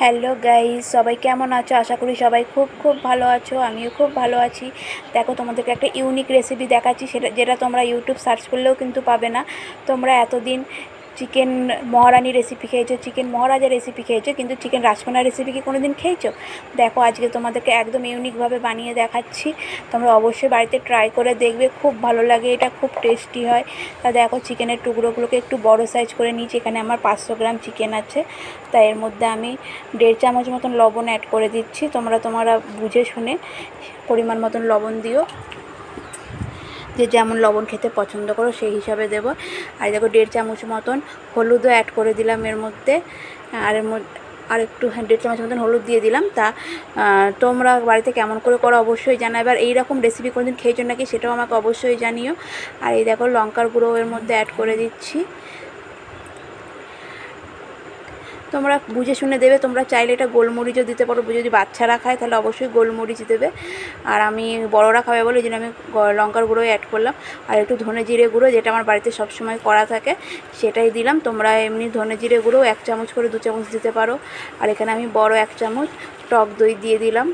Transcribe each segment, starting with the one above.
Hello guys সবাই কেমন আছো? আশা করি সবাই খুব খুব ভালো আছো, আমিও খুব ভালো আছি। দেখো, তোমাদেরকে একটা ইউনিক রেসিপি দেখাচ্ছি, সেটা, যেটা তোমরা ইউটিউব সার্চ করলেও কিন্তু পাবে না। তোমরা এতদিন চিকেন মহারানি রেসিপি খেয়েছো, চিকেন মহারাজা রেসিপি খেয়েছো, কিন্তু চিকেন রাজকোনা রেসিপি কি কোনো দিন খেয়েছো? দেখো, আজকে তোমাদেরকে একদম ইউনিকভাবে বানিয়ে দেখাচ্ছি। তোমরা অবশ্যই বাড়িতে ট্রাই করে দেখবে, খুব ভালো লাগে, এটা খুব টেস্টি হয়। তা দেখো, চিকেনের টুকরোগুলোকে একটু বড় সাইজ করে নিয়েছি, এখানে আমার পাঁচশো গ্রাম চিকেন আছে। তা এর মধ্যে আমি দেড় চামচ মতন লবণ অ্যাড করে দিচ্ছি। তোমরা তোমরা বুঝে শুনে পরিমাণ মতন লবণ দিও। যে যেমন লবণ খেতে পছন্দ করো, সেই হিসাবে দেবো। আর দেখো দেড় চামচ মতন হলুদও অ্যাড করে দিলাম এর মধ্যে। আর এর মধ্যে আর একটু হ্যাঁ দেড় চামচ মতন হলুদ দিয়ে দিলাম। তা তোমরা বাড়িতে কেমন করে করো অবশ্যই জানাবে। আর এইরকম রেসিপি কোনোদিন খেয়েছো নাকি সেটাও আমাকে অবশ্যই জানিও। আর এই দেখো লঙ্কার গুঁড়ো এর মধ্যে অ্যাড করে দিচ্ছি। তোমরা বুঝে শুনে দেবে, তোমরা চাইলে এটা গোলমরিচও দিতে পারো। যদি বাচ্চারা খায়, তাহলে অবশ্যই গোলমরিচ দেবে। আর আমি বড়রা খাবে বলে, ওই জন্য আমি লঙ্কার গুঁড়োই অ্যাড করলাম। আর একটু ধনে জিরে গুঁড়ো, যেটা আমার বাড়িতে সবসময় করা থাকে, সেটাই দিলাম। তোমরা এমনি ধনে জিরে গুঁড়ো এক চামচ করে দু চামচ দিতে পারো। আর এখানে আমি বড় এক চামচ টক দই দিয়ে দিলাম।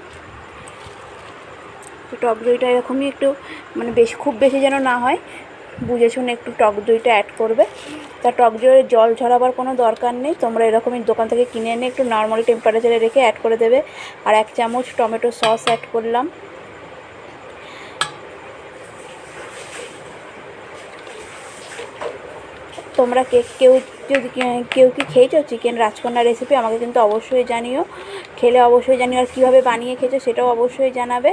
তো টক দইটা এরকমই একটু মানে বেশি, খুব বেশি যেন না হয় বুঝে শুনে একটু টক দইটা অ্যাড করবে। তা টক দইয়ের জল ঝরাবার কোনো দরকার নেই। তোমরা এরকমই দোকান থেকে কিনে এনে একটু নর্মাল টেম্পারেচারে রেখে অ্যাড করে দেবে। আর এক চামচ টমেটো সস অ্যাড করলাম। তোমরা কে কেউ যদি কেউ কি খেয়েছো? চিকেন রাজকন্যা রেসিপি আমাকে কিন্তু অবশ্যই জানিও। খেলে অবশ্যই জানিও আর কীভাবে বানিয়ে খেয়েছো সেটাও অবশ্যই জানাবে।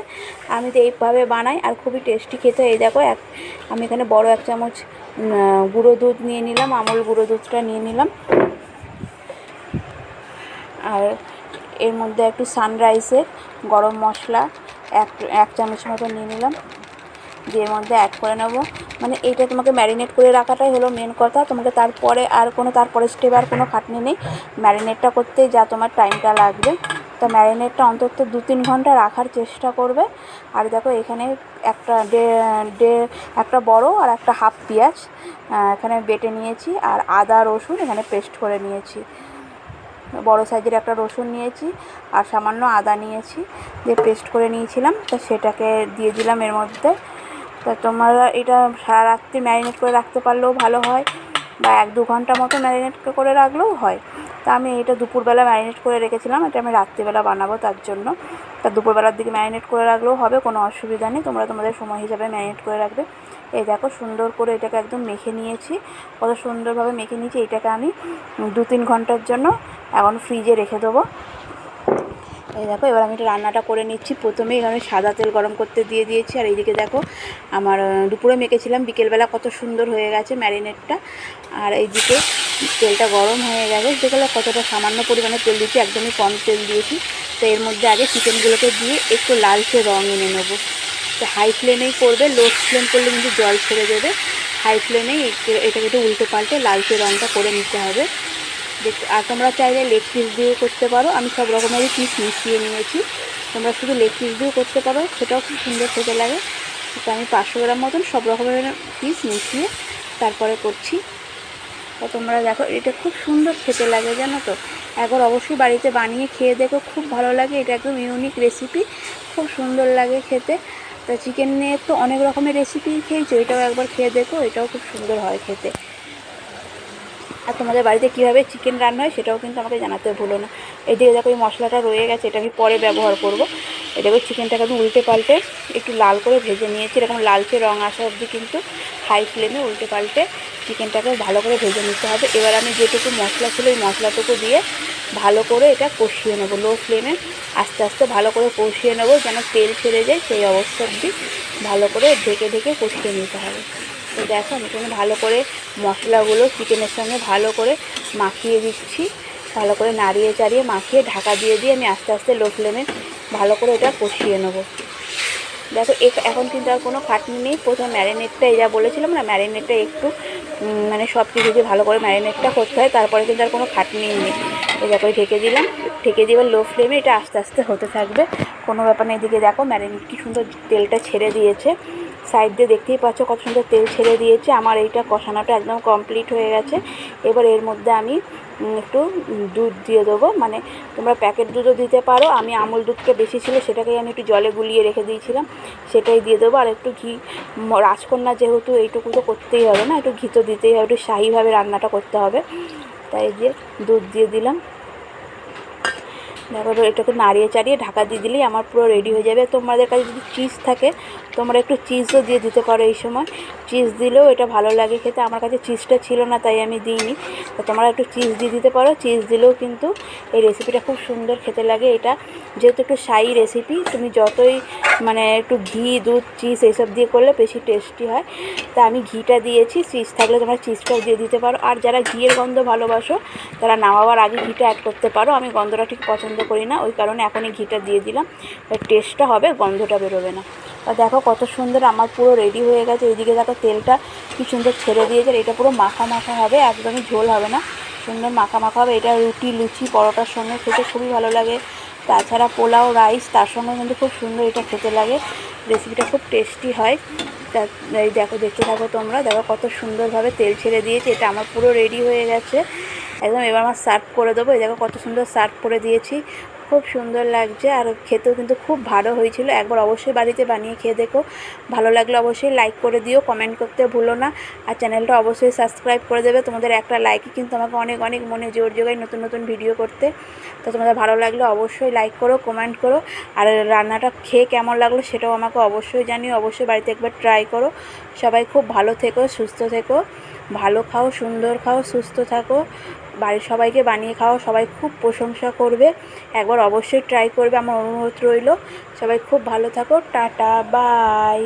আমি তো এইভাবে বানাই আর খুবই টেস্টি খেতে এই দেখো, এক, আমি এখানে বড় এক চামচ গুঁড়ো দুধ নিয়ে নিলাম, আমল গুঁড়ো দুধটা নিয়ে নিলাম। আর এর মধ্যে একটু সানরাইসের গরম মশলা এক এক চামচ মতো নিয়ে নিলাম। দিয়ে এর মধ্যে অ্যাড করে নেব। মানে এইটা তোমাকে ম্যারিনেট করে রাখাটাই হলো মেন কথা। তোমাকে তারপরে আর কোনো, তারপরে স্টেপ আর কোনো খাটনি নেই। ম্যারিনেটটা করতে যা তোমার টাইমটা লাগবে। তো ম্যারিনেটটা অন্তত দু তিন ঘণ্টা রাখার চেষ্টা করবে। আর দেখো এখানে একটা ডে একটা বড় আর একটা হাফ পেঁয়াজ এখানে বেটে নিয়েছি। আর আদা, রসুন এখানে পেস্ট করে নিয়েছি। বড় সাইজের একটা রসুন নিয়েছি আর সামান্য আদা নিয়েছি। যে পেস্ট করে নিয়েছিলাম। তো সেটাকে দিয়ে দিলাম এর মধ্যে। তা তোমরা এটা সারা রাত্রি ম্যারিনেট করে রাখতে পারলেও ভালো হয় বা এক দু ঘণ্টা মতো ম্যারিনেট করে রাখলেও হয়। তা আমি এটা দুপুরবেলা ম্যারিনেট করে রেখেছিলাম, এটা আমি রাত্রিবেলা বানাবো তার জন্য। তা দুপুরবেলার দিকে ম্যারিনেট করে রাখলেও হবে, কোনো অসুবিধা নেই, তোমরা তোমাদের সময় হিসাবে ম্যারিনেট করে রাখবে। এই দেখো সুন্দর করে এটাকে একদম মেখে নিয়েছি, কত সুন্দরভাবে মেখে নিয়েছি, এটাকে আমি দু তিন ঘণ্টার জন্য এখন ফ্রিজে রেখে দেবো। এই দেখো, এবার আমি এটা রান্নাটা করে নিচ্ছি। প্রথমে এখানে সাদা তেল গরম করতে দিয়ে দিয়েছি। আর এইদিকে দেখো, আমার দুপুরে মেখেছিলাম। বিকেলবেলা কত সুন্দর হয়ে গেছে ম্যারিনেটটা। আর এইদিকে তেলটা গরম হয়ে গেছে। যেগুলো কতটা সামান্য পরিমাণে তেল দিয়েছি, একদমই কম তেল দিয়েছি। তো এর মধ্যে আগে চিকেনগুলোকে দিয়ে একটু লালচে রঙ এনে নেব। তো হাই ফ্লেমেই করবে লো ফ্লেম করলে কিন্তু জল ছেড়ে দেবে। হাই ফ্লেমেই এটাকে একটু উল্টে পাল্টে লালচে রঙটা করে নিতে হবে। আর তোমরা চাইলে লেগ পিস দিয়েও করতে পারো। আমি সব রকমেরই পিস মিশিয়ে নিয়েছি। তোমরা শুধু লেগ পিস দিয়েও করতে পারো। সেটাও খুব সুন্দর খেতে লাগে। তো আমি পাঁচশো গ্রাম মতন সব রকমের পিস মিশিয়ে তারপরে করছি। তো তোমরা দেখো, এটা খুব সুন্দর খেতে লাগে, জানো তো? একবার অবশ্যই বাড়িতে বানিয়ে খেয়ে দেখো, খুব ভালো লাগে। এটা একদম ইউনিক রেসিপি খুব সুন্দর লাগে খেতে। তা চিকেন নিয়ে তো অনেক রকমের রেসিপি খেয়েছো, এটাও একবার খেয়ে দেখো, এটাও খুব সুন্দর হয় খেতে। আর তোমাদের বাড়িতে কীভাবে চিকেন রান্না হয় সেটাও কিন্তু আমাকে জানাতে ভুলো না। এদিকে দেখো এই মশলাটা রয়ে গেছে, এটা আমি পরে ব্যবহার করব। এটাকে চিকেনটাকে আমি উল্টে পাল্টে একটু লাল করে ভেজে নিয়েছি, এরকম লালচে রঙ আসা অবধি কিন্তু হাই ফ্লেমে উল্টে পাল্টে চিকেনটাকে ভালো করে ভেজে নিতে হবে। এবার আমি যেটুকু মশলা ছিল ওই মশলাটুকু দিয়ে ভালো করে এটা কষিয়ে নেব লো ফ্লেমে আস্তে আস্তে ভালো করে কষিয়ে নেব যেন তেল ছেড়ে যায়, সেই অবস্থা অবধি ভালো করে ঢেকে ঢেকে কষিয়ে নিতে হবে। তো দেখো, আমি এখানে ভালো করে মশলাগুলো চিকেনের সঙ্গে ভালো করে মাখিয়ে দিচ্ছি। ভালো করে নাড়িয়ে চাড়িয়ে মাখিয়ে ঢাকা দিয়ে দিয়ে আমি আস্তে আস্তে লো ফ্লেমে ভালো করে এটা কষিয়ে নেব। দেখো এখন কিন্তু আর কোনো খাটনি নেই। প্রথম ম্যারিনেটটা যা বলেছিলাম না, ম্যারিনেটটা একটু মানে সব কিছু দিয়ে ভালো করে ম্যারিনেটটা করতে হয়, তারপরে কিন্তু আর কোনো খাটনি নেই। এই দেখো ঢেকে দিলাম। ঢেকে দিয়ে লো ফ্লেমে এটা আস্তে আস্তে হতে থাকবে। কোনো ব্যাপার নেই। এদিকে দেখো, ম্যারিনেট কি সুন্দর তেলটা ছেড়ে দিয়েছে। সাইড দিয়ে দেখতেই পাচ্ছ কত সুন্দর তেল ছেড়ে দিয়েছে। আমার এইটা কষানোটা একদম কমপ্লিট হয়ে গেছে। এবার এর মধ্যে আমি একটু দুধ দিয়ে দেবো। মানে তোমরা প্যাকেট দুধও দিতে পারো। আমি আমুল দুধটা বেশি ছিল, সেটাকেই আমি একটু জলে গুলিয়ে রেখে দিয়েছিলাম। সেটাই দিয়ে দেবো। আর একটু ঘি রাজকন্যা যেহেতু এইটুকু তো করতেই হবে না, একটু ঘি তো দিতেই হবে, একটু শাহিভাবে রান্নাটা করতে হবে। তাই যে দুধ দিয়ে দিলাম। দেখো এটাকে নাড়িয়ে চাড়িয়ে ঢাকা দিয়ে দিলেই আমার পুরো রেডি হয়ে যাবে। তোমাদের কাছে যদি চিজ থাকে, তোমরা একটু চিজও দিয়ে দিতে পারো এই সময়। চিজ দিলেও এটা ভালো লাগে খেতে। আমার কাছে চিজটা ছিল না, তাই আমি দিইনি। তো তোমরা একটু চিজ দিয়ে দিতে পারো। চিজ দিলেও কিন্তু এই রেসিপিটা খুব সুন্দর খেতে লাগে এটা। যেহেতু একটু সাই রেসিপি তুমি যতই মানে একটু ঘি, দুধ চিজ এইসব দিয়ে করলে বেশি টেস্টি হয়। তা আমি ঘিটা দিয়েছি। চিজ থাকলে তোমরা চিজটাও দিয়ে দিতে পারো। আর যারা ঘিয়ের গন্ধ ভালোবাসো, তারা নামাবার আগে ঘিটা অ্যাড করতে পারো। আমি গন্ধটা ঠিক পছন্দ করি না, ওই কারণে এখনই ঘিটা দিয়ে দিলাম। টেস্টটা হবে, গন্ধটা বেরোবে না। আর দেখো কত সুন্দর আমার পুরো রেডি হয়ে গেছে। এইদিকে দেখো তেলটা কি সুন্দর ছেড়ে দিয়েছে এটা পুরো মাখা মাখা হবে, একদমই ঝোল হবে না। সুন্দর মাখা মাখা হবে, এটা রুটি, লুচি, পরোটার সঙ্গে খেতে খুবই ভালো লাগে। তাছাড়া পোলাও রাইস তার সঙ্গে কিন্তু খুব সুন্দর এটা খেতে লাগে। রেসিপিটা খুব টেস্টি হয়। তা দেখো দেখতে থাকো তোমরা। দেখো কত সুন্দরভাবে তেল ছেড়ে দিয়েছে, এটা আমার পুরো রেডি হয়ে গেছে। একদম এবার আমার সার্ভ করে দেবো। এই দেখো কত সুন্দর সার্ভ করে দিয়েছি। খুব সুন্দর লাগছে আর খেতেও কিন্তু খুব ভালো হয়েছিল। একবার অবশ্যই বাড়িতে বানিয়ে খেয়ে দেখো। ভালো লাগলে অবশ্যই লাইক করে দিও কমেন্ট করতে ভুলো না। আর চ্যানেলটা অবশ্যই সাবস্ক্রাইব করে দেবে। তোমাদের একটা লাইকই কিন্তু আমাকে অনেক অনেক মনে জোর জোগায় নতুন নতুন ভিডিও করতে। তো তোমাদের ভালো লাগলে অবশ্যই লাইক করো কমেন্ট করো। আর রান্নাটা খেয়ে কেমন লাগল সেটাও আমাকে অবশ্যই জানিও। অবশ্যই বাড়িতে একবার ট্রাই করো। সবাই খুব ভালো থেকো, সুস্থ থেকো। ভালো খাও, সুন্দর খাও, সুস্থ থাকো। বাড়ির সবাইকে বানিয়ে খাওয়া, সবাই খুব প্রশংসা করবে। একবার অবশ্যই ট্রাই করবে, আমার অনুরোধ রইল। সবাই খুব ভালো থাকো, টাটা বাই